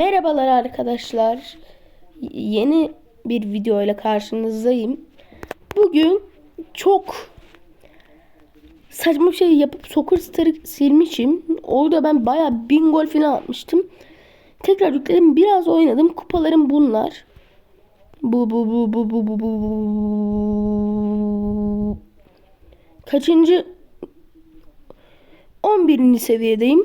Merhabalar arkadaşlar. Yeni bir video ile karşınızdayım. Bugün çok saçma bir şey yapıp Soccer Star'ı silmişim. Orada ben bayağı bin gol falan atmıştım. Tekrar yükledim. Biraz oynadım. Kupalarım bunlar. Bu bu bu bu bu bu bu bu. Kaçıncı? 11. seviyedeyim.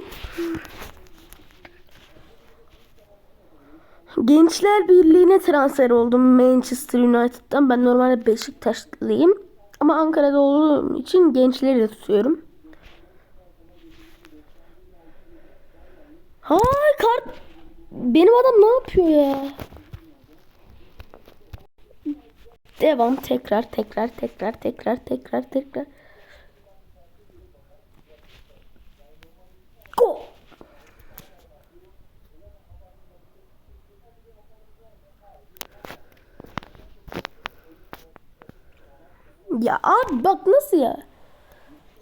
Gençler Birliği'ne transfer oldum Manchester United'dan. Ben normalde Beşiktaşlıyım. Ama Ankara'da olduğum için gençleri de tutuyorum. Hay kart. Benim adam ne yapıyor ya? Devam tekrar tekrar tekrar tekrar tekrar tekrar. Go. Ya abi bak nasıl ya?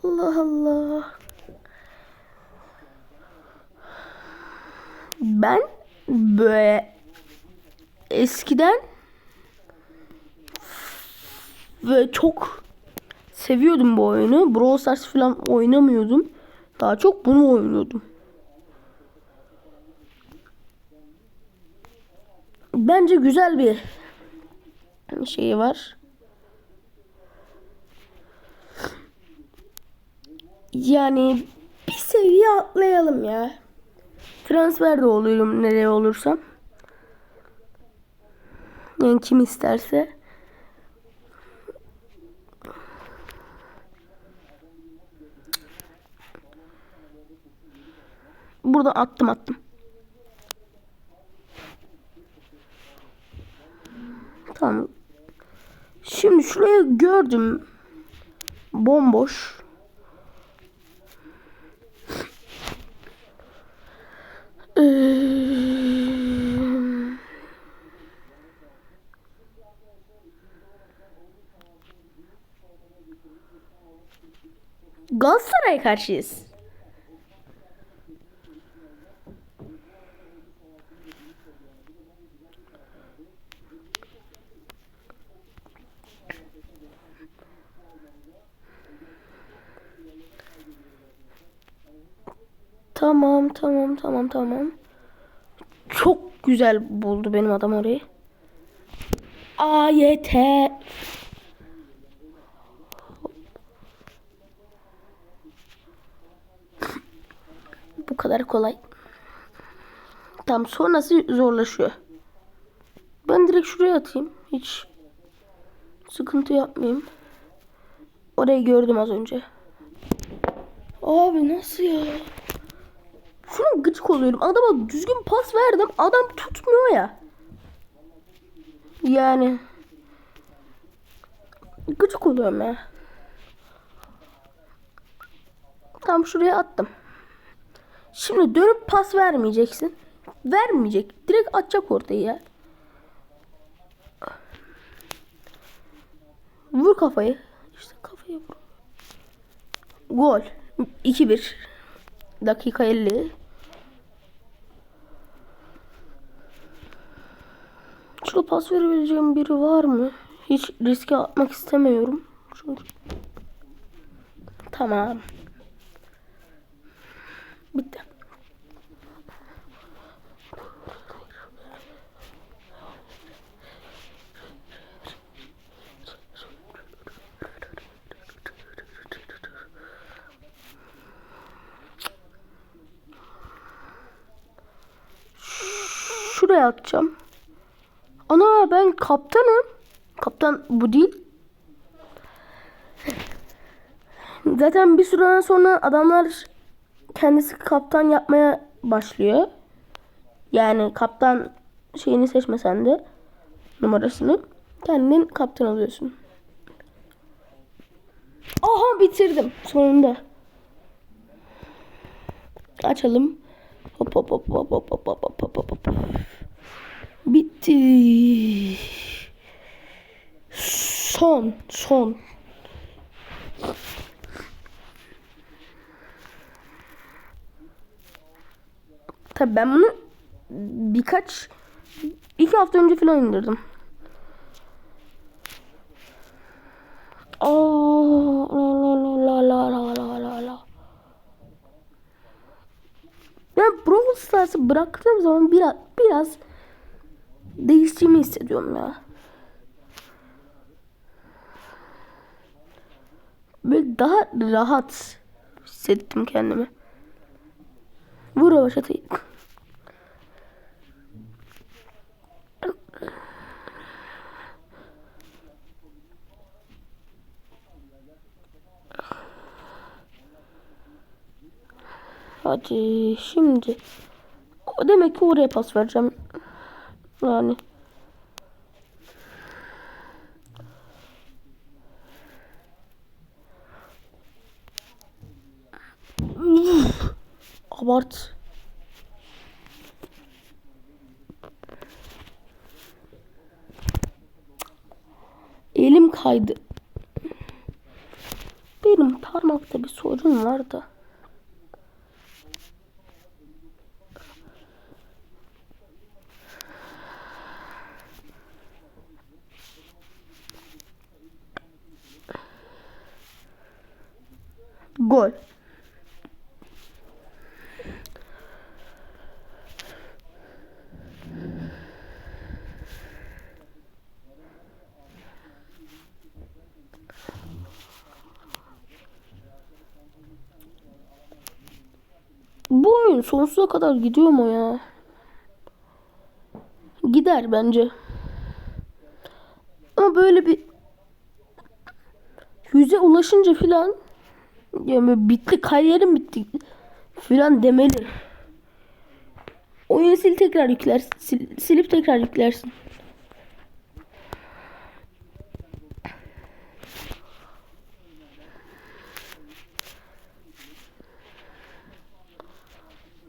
Allah Allah. Ben böyle eskiden ve çok seviyordum bu oyunu. Brawl Stars falan oynamıyordum. Daha çok bunu oynuyordum. Bence güzel bir şey var. Yani bir seviye atlayalım ya. Transfer de oluyorum nereye olursam. Yani kim isterse. Burada attım attım. Tamam. Şimdi şuraya gördüm. Bomboş. Ee, Galatasaray'a karşıyız. Tamam, tamam, tamam, tamam. Çok güzel buldu benim adam orayı. AYT. Bu kadar kolay. Tam sonrası zorlaşıyor. Ben direkt şuraya atayım. Hiç sıkıntı yapmayayım. Orayı gördüm az önce. Abi nasıl ya? Şuna gıcık oluyorum. Adama düzgün pas verdim. Adam tutmuyor ya. Yani. Gıcık oluyorum ya. Tam şuraya attım. Şimdi dönüp pas vermeyeceksin. Vermeyecek. Direkt atacak ortayı ya. Vur kafayı. İşte kafayı vur. Gol. 2-1. Dakika 50. Şurada pas verebileceğim biri var mı? Hiç riske atmak istemiyorum. Çünkü... Tamam. Bitti. Şuraya atacağım. Ana ben kaptanım. Kaptan bu değil. Zaten bir süreden sonra adamlar kendisi kaptan yapmaya başlıyor. Yani kaptan şeyini seçmesen de numarasını kendin kaptan alıyorsun. Aha bitirdim sonunda. Açalım. Hop hop hop hop hop hop hop hop hop hop. Bitti. Son, son. Tabii ben bunu birkaç iki hafta önce falan indirdim. Aa, la la la la la la la. Ben Brawl Stars'ı bıraktığım zaman biraz biraz değiştiğimi hissediyorum ya. Böyle daha rahat hissettim kendimi. Vur o başatayı. Hadi şimdi. Demek ki oraya pas vereceğim. Yani. Uf, Abart. Elim kaydı. Benim parmakta bir sorun var da. Gol. Bu oyun sonsuza kadar gidiyor mu ya? Gider bence. Ama böyle bir yüze ulaşınca filan yani bitti kariyerim bitti filan demeli. Oyunu sil tekrar yüklersin. Sil, silip tekrar yüklersin.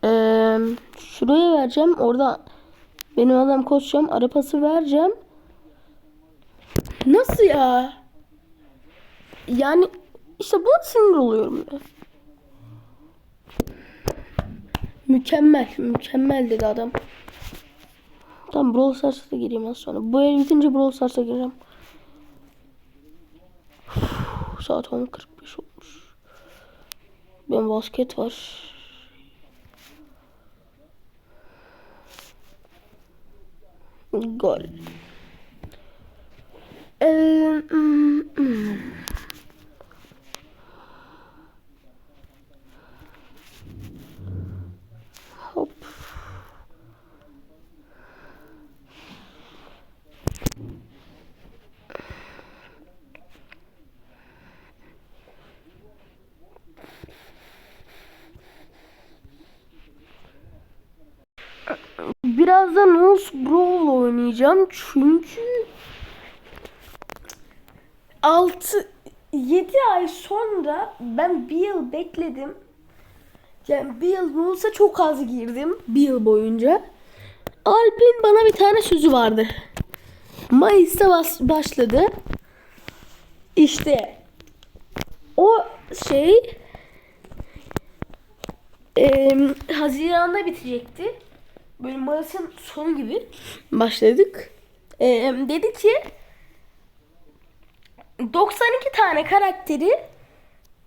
Ee, şuraya vereceğim. Orada benim adam koşacağım. Arapası vereceğim. Nasıl ya? Yani işte buna sinir oluyorum ya. Mükemmel. Mükemmel dedi adam. Tamam Brawl Stars'a gireyim az sonra. Bu el bitince Brawl Stars'a gireceğim. Uf, Saat 10.45 olmuş. Ben basket var. Gol. Ee, Birazdan Wolves Brawl oynayacağım çünkü 6 7 ay sonra ben bir yıl bekledim. Yani bir yıl olsa çok az girdim bir yıl boyunca. Alp'in bana bir tane sözü vardı. Mayıs'ta bas- başladı. İşte o şey eee Haziran'da bitecekti. Böyle Mayıs'ın sonu gibi başladık. Eee, dedi ki 92 tane karakteri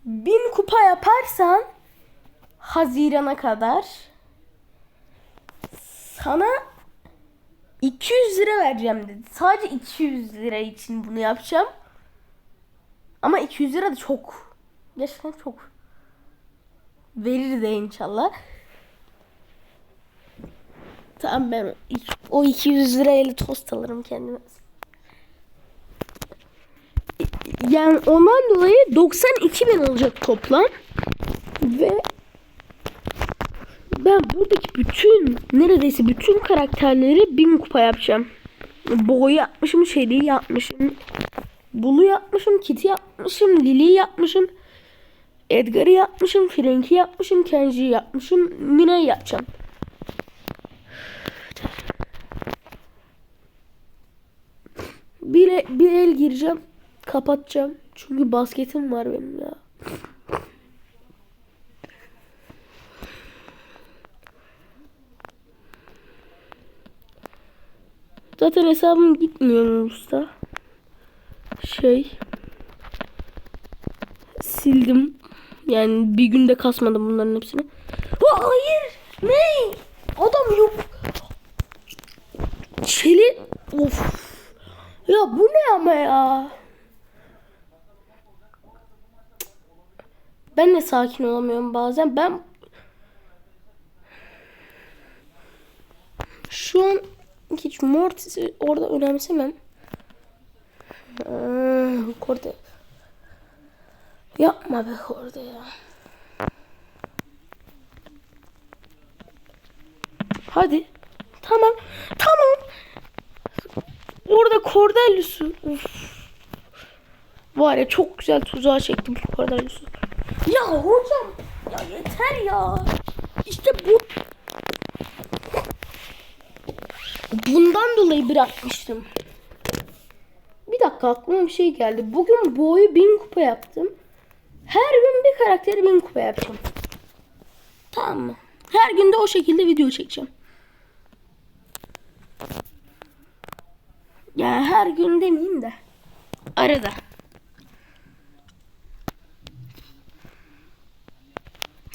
1000 kupa yaparsan Haziran'a kadar sana 200 lira vereceğim dedi. Sadece 200 lira için bunu yapacağım. Ama 200 lira da çok. Gerçekten çok. Verir de inşallah. Tamam ben o 200 lirayla tost alırım kendime. Yani ondan dolayı 92 bin olacak toplam. Ve ben buradaki bütün neredeyse bütün karakterleri 1000 kupa yapacağım. Boğ'u yapmışım, Shelly'i yapmışım. Bulu yapmışım, Kitty yapmışım, Lily'yi yapmışım. Edgar'ı yapmışım, Frank'i yapmışım, Kenji'yi yapmışım, Mina'yı yapacağım. Bir, bir el gireceğim, kapatacağım. Çünkü basketim var benim ya. Zaten hesabım gitmiyor usta. Şey. Sildim. Yani bir günde kasmadım bunların hepsini. Ha, hayır. Ne? Adam yok. Çeli. Of. Ya bu ne ama ya? Ben de sakin olamıyorum bazen. Ben şu an hiç Mortis'i orada önemsemem. Aa, Korda. Yapma be Korda ya. Hadi. Tamam. Orada Cordelius'u. Var ya çok güzel tuzağa çektim Cordelius'u. Ya hocam. Ya yeter ya. İşte bu. Bundan dolayı bırakmıştım. Bir dakika aklıma bir şey geldi. Bugün boyu bin kupa yaptım. Her gün bir karakteri bin kupa yapacağım. Tamam mı? Her gün de o şekilde video çekeceğim. Yani her gün demeyeyim de. Arada.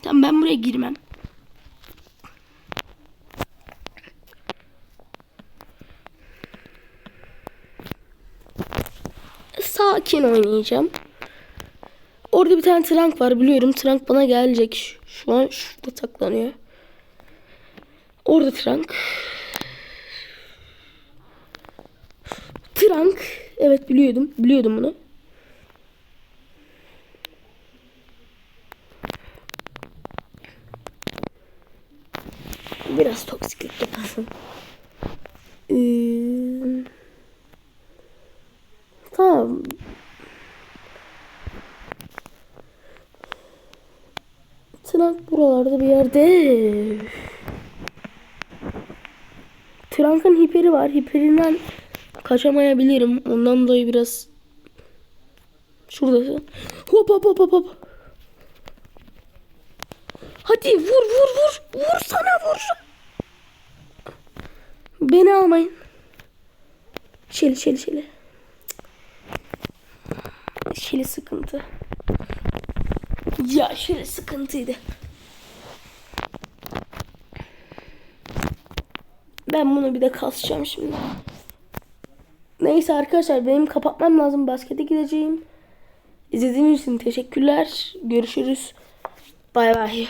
Tamam ben buraya girmem. Sakin oynayacağım. Orada bir tane trank var biliyorum. Trank bana gelecek. Şu, an şurada saklanıyor. Orada trank. Trank. Evet biliyordum. Biliyordum bunu. Biraz toksiklik yapasın. Ee, tamam. Trank buralarda bir yerde. Trank'ın hiperi var. Hiperinden kaçamayabilirim. Ondan dolayı biraz şurada. Hop hop hop hop hop. Hadi vur vur vur. Vur sana vur. Beni almayın. Şeli şeli şeli. Şeli sıkıntı. Ya şeli sıkıntıydı. Ben bunu bir de kasacağım şimdi. Neyse arkadaşlar benim kapatmam lazım. Baskete gideceğim. İzlediğiniz için teşekkürler. Görüşürüz. Bay bay.